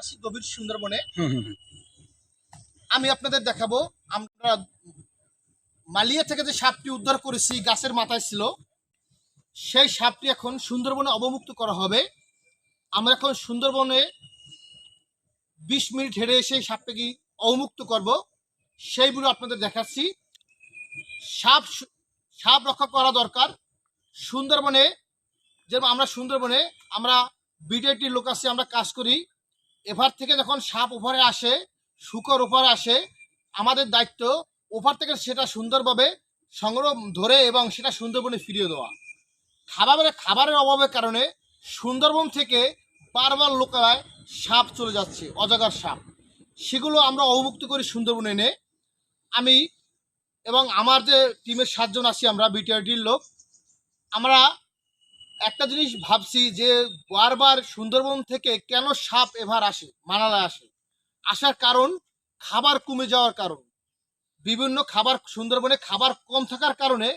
আসি গভীর সুন্দরবনে। আমি আপনাদের দেখাবো আমরা মালিয়া থেকে যে সাপটি উদ্ধার করেছি গাছের মাথায় ছিল সেই সাপটি এখন সুন্দরবনে অবমুক্ত করা হবে। আমরা এখন সুন্দরবনে বিশ মিনিট হেরে এসে সাপটাকে অবমুক্ত করব। সেইগুলো আপনাদের দেখাচ্ছি। সাপ সাপ রক্ষা করা দরকার। সুন্দরবনে যেমন আমরা সুন্দরবনে আমরা বিডিআইটির লোক আছে আমরা কাজ করি। এভার থেকে যখন সাপ ওভারে আসে, শুকর ওপারে আসে, আমাদের দায়িত্ব ওপার থেকে সেটা সুন্দরভাবে সংগ্রহ, ধরে এবং সেটা সুন্দরবনে ফিরিয়ে দেওয়া। খাবারের খাবারের অভাবের কারণে সুন্দরবন থেকে বারবার লোকালয় সাপ চলে যাচ্ছে, অজাগার সাপ। সেগুলো আমরা অবমুক্ত করি সুন্দরবনে এনে আমি এবং আমার যে টিমের সাতজন আছি আমরা বিটিআরডির লোক, আমরা একটা জিনিস ভাবছি যে বারবার সুন্দরবন থেকে কেন সাপ এভার আসে, মানালায় আসে? আসার কারণ, খাবার কমে যাওয়ার কারণ। বিভিন্ন খাবার, সুন্দরবনে খাবার কম থাকার কারণে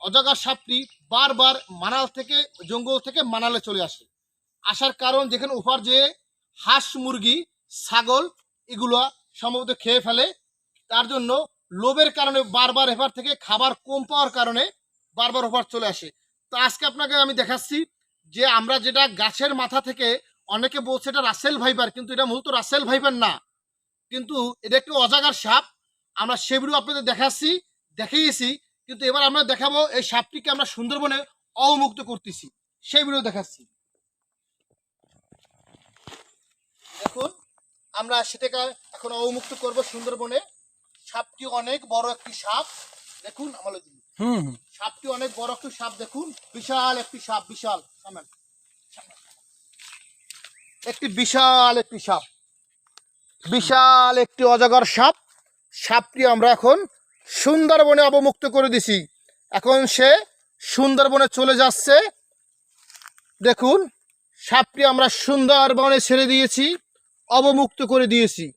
অজাগা সাপটি বারবার মানাল থেকে, জঙ্গল থেকে মানালে চলে আসে। আসার কারণ যেখানে ওপার যে হাঁস, মুরগি, ছাগল এগুলো সম্ভবত খেয়ে ফেলে, তার জন্য লোভের কারণে বারবার এপার থেকে খাবার কম পাওয়ার কারণে বারবার ওপার চলে আসে। তো আজকে আপনাকে আমি দেখাচ্ছি যে আমরা যেটা গাছের মাথা থেকে অনেকে বলছে এটা রাসেল ভাইবার, কিন্তু এটা মূলত রাসেল ভাইবার না। কিন্তু এটা একটু অজাগার সাপ। আমরা সেগুলো আপনাদের দেখাচ্ছি, দেখিয়েছি, কিন্তু এবার আমরা দেখাবো এই সাপটিকে আমরা সুন্দরবনে অবমুক্ত করতেছি। সেইগুলো দেখাচ্ছি। দেখুন, আমরা সেটাকে এখন অবমুক্ত করব সুন্দরবনে। সাপটি অনেক বড় একটি সাপ। দেখুন হুম হুম। সাপটি অনেক বড় একটি সাপ, দেখুন। বিশাল একটি সাপ, বিশাল। সামনে। একটি বিশাল একটি সাপ। বিশাল একটি অজগর সাপ। সাপটি আমরা এখন সুন্দরবনে অবমুক্ত করে দিছি। এখন সে সুন্দরবনে চলে যাচ্ছে। দেখুন, সাপটি আমরা সুন্দরবনে ছেড়ে দিয়েছি, অবমুক্ত করে দিয়েছি।